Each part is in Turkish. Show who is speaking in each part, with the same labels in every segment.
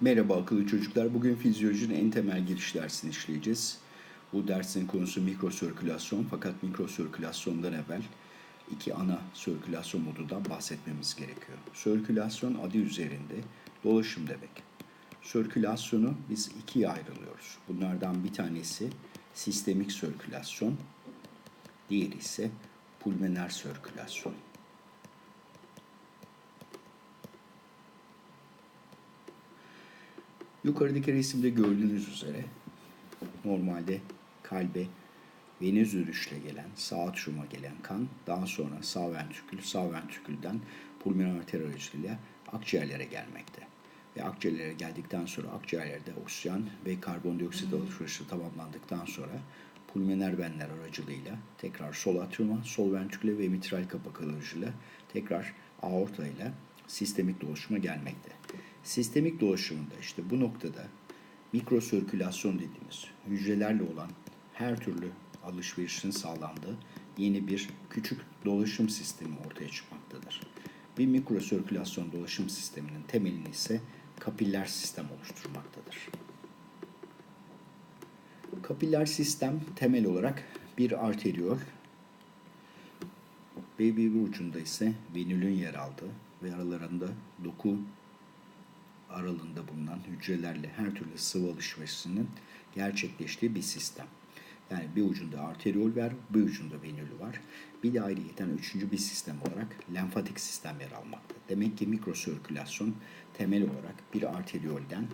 Speaker 1: Merhaba akıllı çocuklar. Bugün fizyolojinin en temel giriş dersini işleyeceğiz. Bu dersin konusu mikrosirkülasyon fakat mikrosirkülasyondan evvel iki ana sirkülasyon modundan bahsetmemiz gerekiyor. Sirkülasyon adı üzerinde dolaşım demek. Sirkülasyonu biz ikiye ayrılıyoruz. Bunlardan bir tanesi sistemik sirkülasyon, diğeri ise pulmoner sirkülasyon. Yukarıdaki resimde gördüğünüz üzere normalde kalbe venöz yürüyüşle gelen, sağ atriuma gelen kan daha sonra sağ ventrikül, sağ ventrikülden pulmoner arter aracılığıyla akciğerlere gelmekte. Ve akciğerlere geldikten sonra akciğerlerde oksijen ve karbondioksit alışverişi tamamlandıktan sonra pulmoner venler aracılığıyla tekrar sol atriuma, sol ventriküle ve mitral kapak aracılığıyla tekrar aorta ile sistemik dolaşıma gelmekte. Sistemik dolaşımında işte bu noktada mikrosirkülasyon dediğimiz hücrelerle olan her türlü alışverişin sağlandığı yeni bir küçük dolaşım sistemi ortaya çıkmaktadır. Bir mikrosirkülasyon dolaşım sisteminin temelini ise kapiller sistem oluşturmaktadır. Kapiller sistem temel olarak bir arteriyol ve bir ucunda ise venülün yer aldığı ve aralarında doku aralığında bulunan hücrelerle her türlü sıvı alışverişinin gerçekleştiği bir sistem. Yani bir ucunda arteriyol var, bir ucunda venülü var. Bir de ayrıyeten üçüncü bir sistem olarak lenfatik sistem yer almakta. Demek ki mikrosirkülasyon temel olarak bir arteriyolden,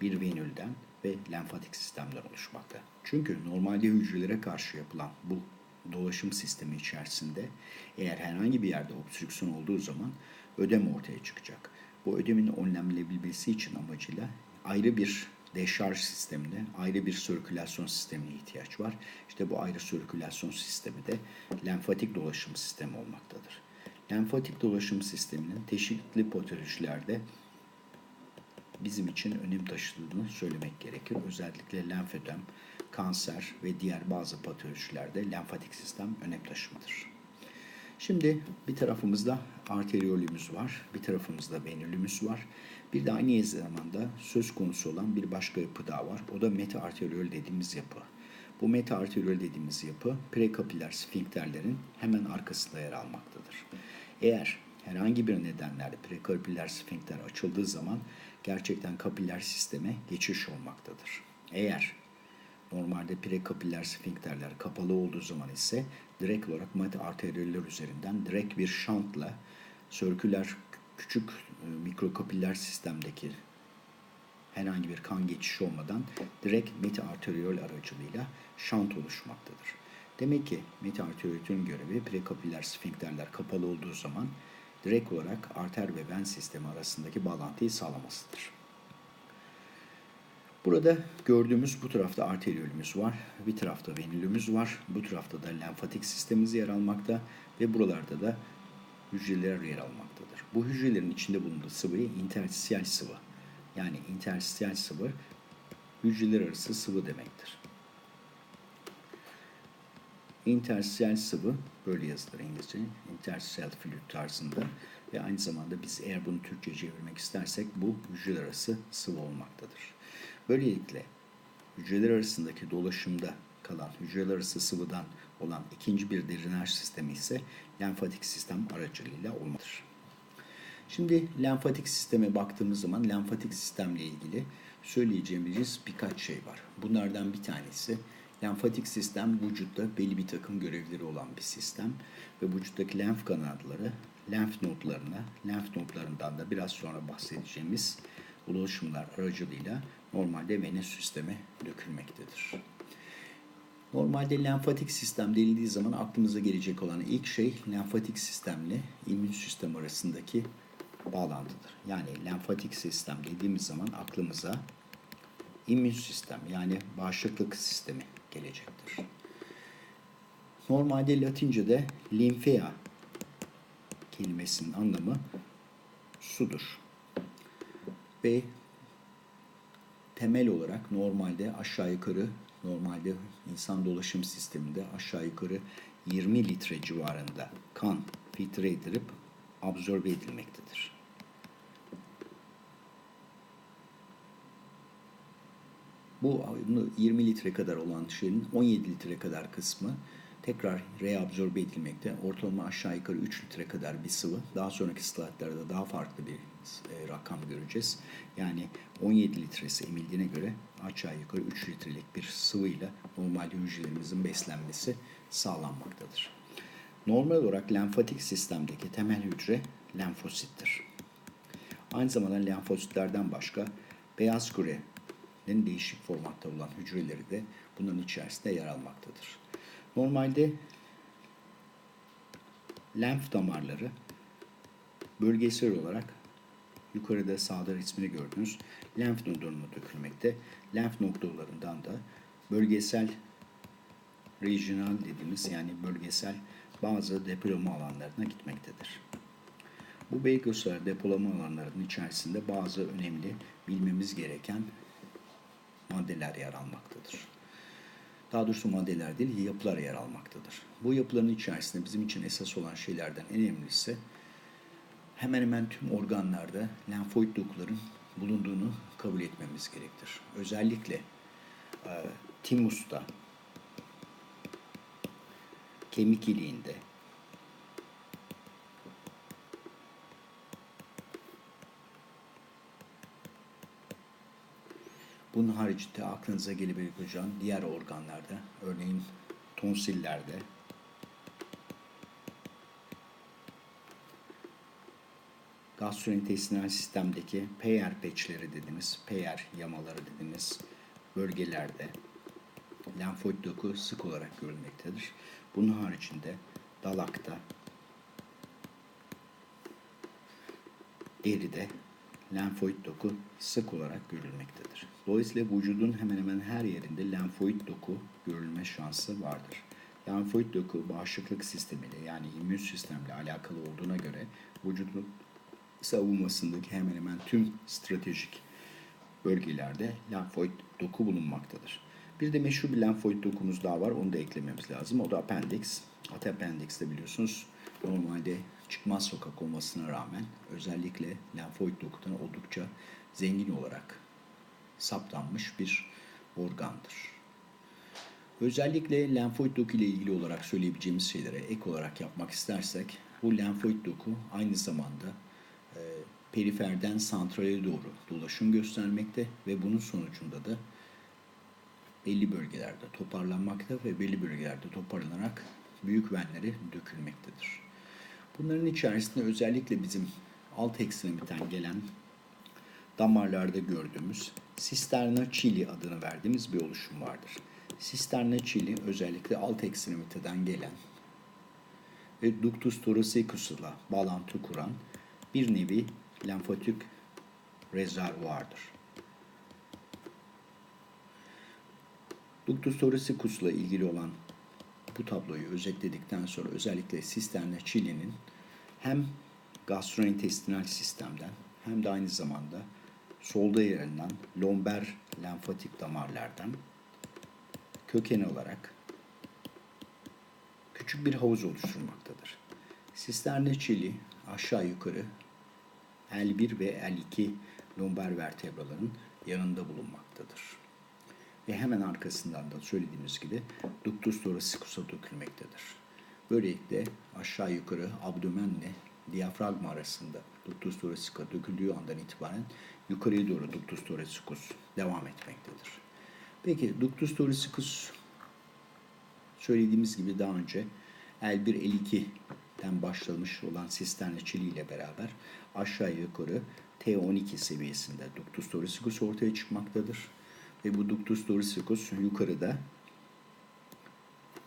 Speaker 1: bir venülden ve lenfatik sistemden oluşmakta. Çünkü normalde hücrelere karşı yapılan bu dolaşım sistemi içerisinde eğer herhangi bir yerde obstrüksiyon olduğu zaman ödem ortaya çıkacak. Bu ödemin önlenebilmesi için amacıyla ayrı bir deşarj sistemine, ayrı bir sirkülasyon sistemine ihtiyaç var. İşte bu ayrı sirkülasyon sistemi de lenfatik dolaşım sistemi olmaktadır. Lenfatik dolaşım sisteminin çeşitli patolojilerde bizim için önem taşıdığını söylemek gerekir. Özellikle lenfödem, kanser ve diğer bazı patolojilerde lenfatik sistem önem taşımadır. Şimdi bir tarafımızda arteriyolümüz var, bir tarafımızda venülümüz var. Bir de aynı zamanda söz konusu olan bir başka yapı daha var. O da metaarteriyol dediğimiz yapı. Bu metaarteriyol dediğimiz yapı prekapiller sfinkterlerin hemen arkasında yer almaktadır. Eğer herhangi bir nedenlerle prekapiller sfinkter açıldığı zaman gerçekten kapiller sisteme geçiş olmaktadır. Eğer Normalde prekapiller sfinkterler kapalı olduğu zaman ise direkt olarak meta arterioller üzerinden direkt bir şantla sörküler küçük e, mikrokapiller sistemdeki herhangi bir kan geçişi olmadan direkt meta arteriol aracılığıyla şant oluşmaktadır. Demek ki meta arteriolün görevi prekapiller sfinkterler kapalı olduğu zaman direkt olarak arter ve ven sistemi arasındaki bağlantıyı sağlamasıdır. Burada gördüğümüz bu tarafta arteriyolümüz var, bir tarafta venülümüz var, bu tarafta da lenfatik sistemimiz yer almakta ve buralarda da hücreler yer almaktadır. Bu hücrelerin içinde bulunduğu sıvıyı interstitial sıvı. Yani interstitial sıvı hücreler arası sıvı demektir. Interstitial sıvı böyle yazılır İngilizce. Interstitial fluid tarzında ve aynı zamanda biz eğer bunu Türkçe çevirmek istersek bu hücreler arası sıvı olmaktadır. Böylelikle hücreler arasındaki dolaşımda kalan hücreler arası sıvıdan olan ikinci bir drenaj sistemi ise lenfatik sistem aracılığıyla olmalıdır. Şimdi lenfatik sisteme baktığımız zaman lenfatik sistemle ilgili söyleyeceğimiz birkaç şey var. Bunlardan bir tanesi lenfatik sistem vücutta belli bir takım görevleri olan bir sistem ve vücuttaki lenf kanalları lenf nodlarına, lenf nodlarından da biraz sonra bahsedeceğimiz ulaşımlar aracılığıyla normalde venöz sisteme dökülmektedir. Normalde lenfatik sistem denildiği zaman aklımıza gelecek olan ilk şey lenfatik sistemle immün sistem arasındaki bağlantıdır. Yani lenfatik sistem dediğimiz zaman aklımıza immün sistem yani bağışıklık sistemi gelecektir. Normalde Latince'de limfea kelimesinin anlamı sudur. Ve temel olarak normalde aşağı yukarı normalde insan dolaşım sisteminde aşağı yukarı 20 litre civarında kan filtre edilip absorbe edilmektedir. Bu 20 litre kadar olan şeyin 17 litre kadar kısmı tekrar reabsorbe edilmekte. Ortalama aşağı yukarı 3 litre kadar bir sıvı. Daha sonraki slaytlarda daha farklı bir e, rakam göreceğiz. Yani 17 litresi emildiğine göre aşağı yukarı 3 litrelik bir sıvıyla normal hücrelerimizin beslenmesi sağlanmaktadır. Normal olarak lenfatik sistemdeki temel hücre lenfosittir. Aynı zamanda lenfositlerden başka beyaz kürenin değişik formatta olan hücreleri de bunların içerisinde yer almaktadır. Normalde lenf damarları bölgesel olarak yukarıda sağda resmini gördüğünüz lenf nodlarına dökülmekte. Lenf noktalarından da bölgesel regional dediğimiz yani bölgesel bazı depolama alanlarına gitmektedir. Bu Beykozlar depolama alanlarının içerisinde bazı önemli bilmemiz gereken maddeler yer almaktadır. Daha doğrusu maddeler değil, yapılar yer almaktadır. Bu yapıların içerisinde bizim için esas olan şeylerden en önemlisi hemen hemen tüm organlarda lenfoid dokuların bulunduğunu kabul etmemiz gerektir. Özellikle e, timusta, kemik iliğinde, Bunun haricinde aklınıza gelebilecek hocam diğer organlarda, örneğin tonsillerde, gastrointestinal sistemdeki PR peçleri dediğimiz, PR yamaları dediğimiz bölgelerde lenfoid doku sık olarak görülmektedir. Bunun haricinde dalakta, deride lenfoid doku sık olarak görülmektedir. Dolayısıyla vücudun hemen hemen her yerinde lenfoid doku görülme şansı vardır. Lenfoid doku bağışıklık sistemiyle yani immün sistemle alakalı olduğuna göre vücudun savunmasındaki hemen hemen tüm stratejik bölgelerde lenfoid doku bulunmaktadır. Bir de meşhur bir lenfoid dokumuz daha var. Onu da eklememiz lazım. O da appendix. Appendix de biliyorsunuz normalde çıkmaz sokak olmasına rağmen özellikle lenfoid dokudan oldukça zengin olarak saptanmış bir organdır. Özellikle lenfoid doku ile ilgili olarak söyleyebileceğimiz şeylere ek olarak yapmak istersek bu lenfoid doku aynı zamanda periferden santrale doğru dolaşım göstermekte ve bunun sonucunda da belli bölgelerde toparlanmakta ve belli bölgelerde toparlanarak büyük venlere dökülmektedir. Bunların içerisinde özellikle bizim alt ekstremiten gelen damarlarda gördüğümüz sisterna chili adını verdiğimiz bir oluşum vardır. Sisterna chili özellikle alt ekstremiteden gelen ve ductus thoracicus ile bağlantı kuran bir nevi lenfatik rezervuardır. Ductus thoracicus ile ilgili olan bu tabloyu özetledikten sonra özellikle sisterna chili'nin hem gastrointestinal sistemden hem de aynı zamanda solda yer alan lomber lenfatik damarlardan köken olarak küçük bir havuz oluşturmaktadır. Sisterna çili aşağı yukarı L1 ve L2 lomber vertebraların yanında bulunmaktadır. Ve hemen arkasından da söylediğimiz gibi ductus thoracicus'a dökülmektedir. Böylelikle aşağı yukarı abdomenle diyafragma arasında ductus thoracicus'a döküldüğü andan itibaren yukarıya doğru ductus thoracicus devam etmektedir. Peki ductus thoracicus söylediğimiz gibi daha önce L1 L2'den başlamış olan sisterna çili ile beraber aşağı yukarı T12 seviyesinde ductus thoracicus ortaya çıkmaktadır. Ve bu ductus thoracicus yukarıda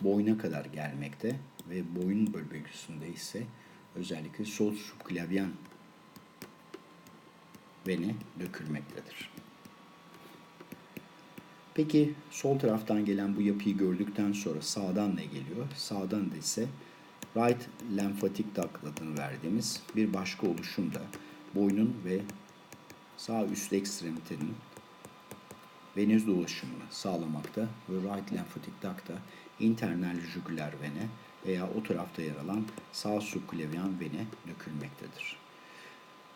Speaker 1: boyuna kadar gelmekte ve boyun bölgesinde ise özellikle sol subklavyen vene dökülmektedir. Peki sol taraftan gelen bu yapıyı gördükten sonra sağdan ne geliyor? Sağdan da ise right lenfatic duct adını verdiğimiz bir başka oluşum da boynun ve sağ üst ekstremitenin venöz dolaşımını sağlamakta ve right lenfatic duct'ta internal jugüler vene veya o tarafta yer alan sağ subklavyen vene dökülmektedir.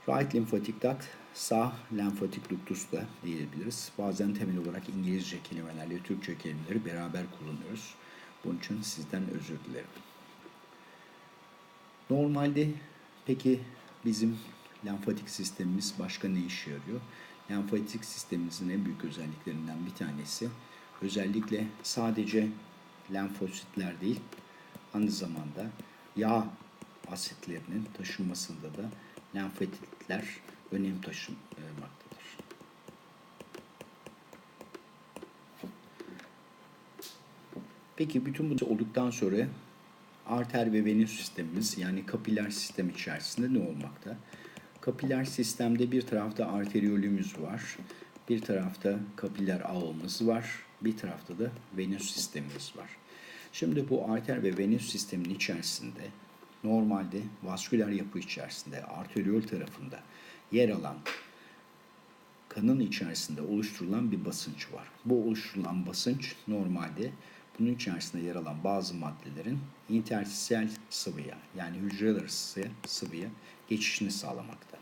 Speaker 1: Right lenfatik duct, sağ lenfatik ductus da diyebiliriz. Bazen temel olarak İngilizce kelimelerle Türkçe kelimeleri beraber kullanıyoruz. Bunun için sizden özür dilerim. Normalde peki bizim lenfatik sistemimiz başka ne işe yarıyor? Lenfatik sistemimizin en büyük özelliklerinden bir tanesi özellikle sadece lenfositler değil aynı zamanda yağ asitlerinin taşınmasında da lenfetitler önem taşımaktadır. Peki bütün bu olduktan sonra arter ve venöz sistemimiz yani kapiler sistem içerisinde ne olmakta? Kapiler sistemde bir tarafta arteriyolümüz var, bir tarafta kapiler ağımız var, bir tarafta da venöz sistemimiz var. Şimdi bu arter ve venöz sistemin içerisinde normalde vasküler yapı içerisinde arteriyol tarafında yer alan kanın içerisinde oluşturulan bir basınç var. Bu oluşturulan basınç normalde bunun içerisinde yer alan bazı maddelerin interstisyal sıvıya yani hücreler arası sıvıya geçişini sağlamakta.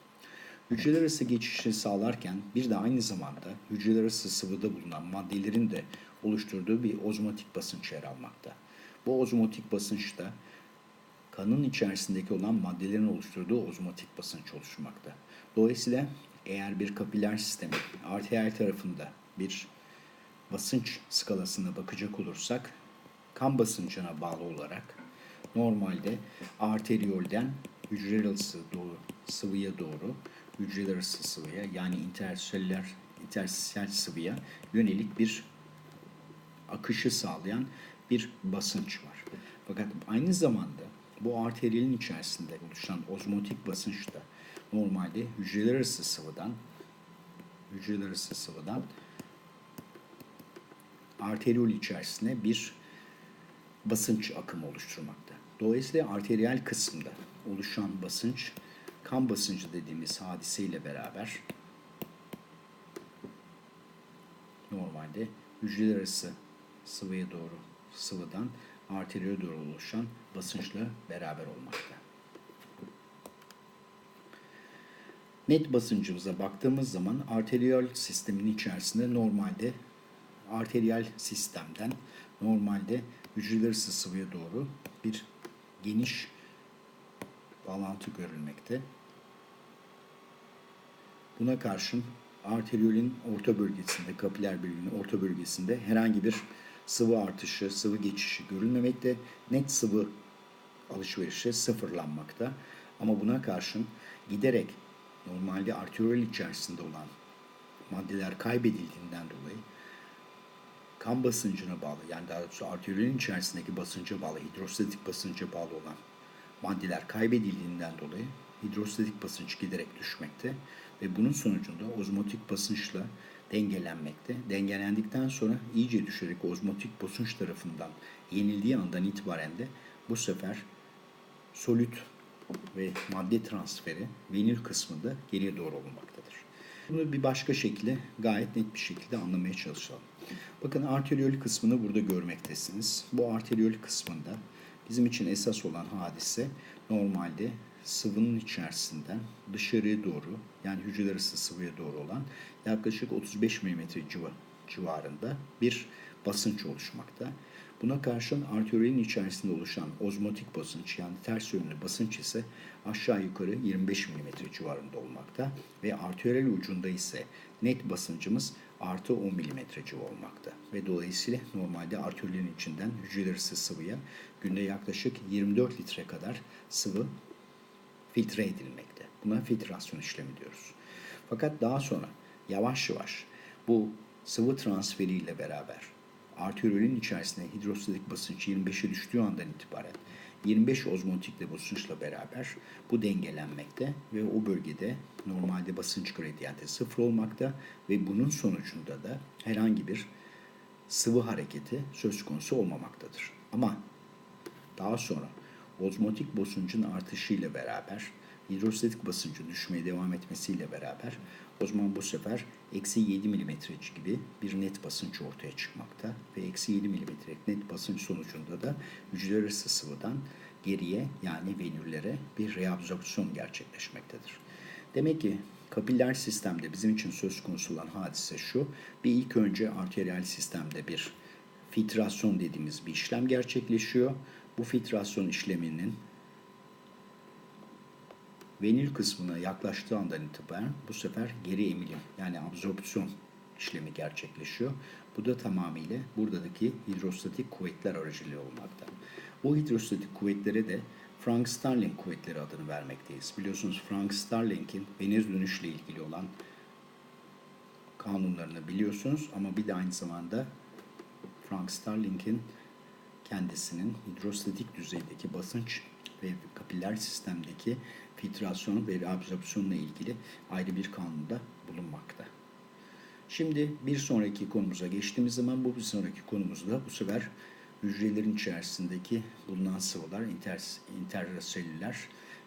Speaker 1: Hücreler arası geçişini sağlarken bir de aynı zamanda hücreler arası sıvıda bulunan maddelerin de oluşturduğu bir ozmotik basınç yer almakta. Bu ozmotik basınçta kanın içerisindeki olan maddelerin oluşturduğu ozmotik basınç oluşmakta. Dolayısıyla eğer bir kapiler sistemi arteriyel tarafında bir basınç skalasına bakacak olursak kan basıncına bağlı olarak normalde arteriyolden hücreler arası doğru, sıvıya doğru hücreler arası sıvıya yani interseller interstisyal sıvıya yönelik bir akışı sağlayan bir basınç var. Fakat aynı zamanda bu arteriyelin içerisinde oluşan ozmotik basınç da normalde hücreler arası sıvıdan hücreler arası sıvıdan arteriyol içerisine bir basınç akımı oluşturmakta. Dolayısıyla arteriyel kısımda oluşan basınç kan basıncı dediğimiz hadiseyle beraber normalde hücreler arası sıvıya doğru sıvıdan arteriye doğru oluşan basınçla beraber olmakta. Net basıncımıza baktığımız zaman arteriyel sistemin içerisinde normalde arteriyel sistemden normalde hücreler sıvıya doğru bir geniş bağlantı görülmekte. Buna karşın arteriyolün orta bölgesinde, kapiler bölgenin orta bölgesinde herhangi bir sıvı artışı, sıvı geçişi görülmemekte. Net sıvı alışverişi sıfırlanmakta. Ama buna karşın giderek normalde arteriyol içerisinde olan maddeler kaybedildiğinden dolayı kan basıncına bağlı yani daha doğrusu arteriyolün içerisindeki basınca bağlı, hidrostatik basınca bağlı olan maddeler kaybedildiğinden dolayı hidrostatik basınç giderek düşmekte ve bunun sonucunda ozmotik basınçla dengelenmekte. Dengelendikten sonra iyice düşerek ozmotik basınç tarafından yenildiği andan itibaren de bu sefer solüt ve madde transferi venül kısmında geriye doğru olmaktadır. Bunu bir başka şekilde gayet net bir şekilde anlamaya çalışalım. Bakın arteriyol kısmını burada görmektesiniz. Bu arteriyol kısmında bizim için esas olan hadise normalde sıvının içerisinden dışarıya doğru yani hücreler arası sıvıya doğru olan yaklaşık 35 mm civarında bir basınç oluşmakta. Buna karşın arteriyolün içerisinde oluşan ozmotik basınç yani ters yönlü basınç ise aşağı yukarı 25 mm civarında olmakta ve arteriyel ucunda ise net basıncımız artı 10 mm civarı olmakta. Ve dolayısıyla normalde arteriyolün içinden hücreler sıvıya günde yaklaşık 24 litre kadar sıvı filtre edilmekte. Buna filtrasyon işlemi diyoruz. Fakat daha sonra yavaş yavaş bu sıvı transferiyle beraber arteriyolün içerisinde hidrostatik basınç 25'e düştüğü andan itibaren 25 ozmotikle basınçla beraber bu dengelenmekte ve o bölgede normalde basınç gradiyenti sıfır olmakta ve bunun sonucunda da herhangi bir sıvı hareketi söz konusu olmamaktadır. Ama daha sonra ozmotik basıncın artışıyla beraber hidrostatik basıncın düşmeye devam etmesiyle beraber o zaman bu sefer eksi 7 milimetre gibi bir net basınç ortaya çıkmakta ve eksi 7 milimetrelik net basınç sonucunda da hücreler arası sıvıdan geriye yani venüllere bir reabsorpsiyon gerçekleşmektedir. Demek ki kapiller sistemde bizim için söz konusu olan hadise şu. Bir ilk önce arteriyel sistemde bir filtrasyon dediğimiz bir işlem gerçekleşiyor. Bu filtrasyon işleminin venül kısmına yaklaştığı andan itibaren bu sefer geri emilim yani absorpsiyon işlemi gerçekleşiyor. Bu da tamamıyla buradaki hidrostatik kuvvetler aracılığıyla olmakta. Bu hidrostatik kuvvetlere de Frank Starling kuvvetleri adını vermekteyiz. Biliyorsunuz Frank Starling'in venöz dönüşle ilgili olan kanunlarını biliyorsunuz ama bir de aynı zamanda Frank Starling'in kendisinin hidrostatik düzeydeki basınç ve kapiller sistemdeki filtrasyon ve absorpsiyonla ilgili ayrı bir kanunda bulunmakta. Şimdi bir sonraki konumuza geçtiğimiz zaman bu bir sonraki konumuzda bu sefer hücrelerin içerisindeki bulunan sıvılar, inter,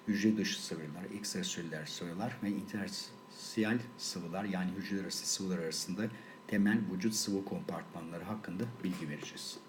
Speaker 1: hücre dışı sıvılar, ekstraselüler sıvılar ve intersiyal sıvılar yani hücreler arası sıvılar arasında temel vücut sıvı kompartmanları hakkında bilgi vereceğiz.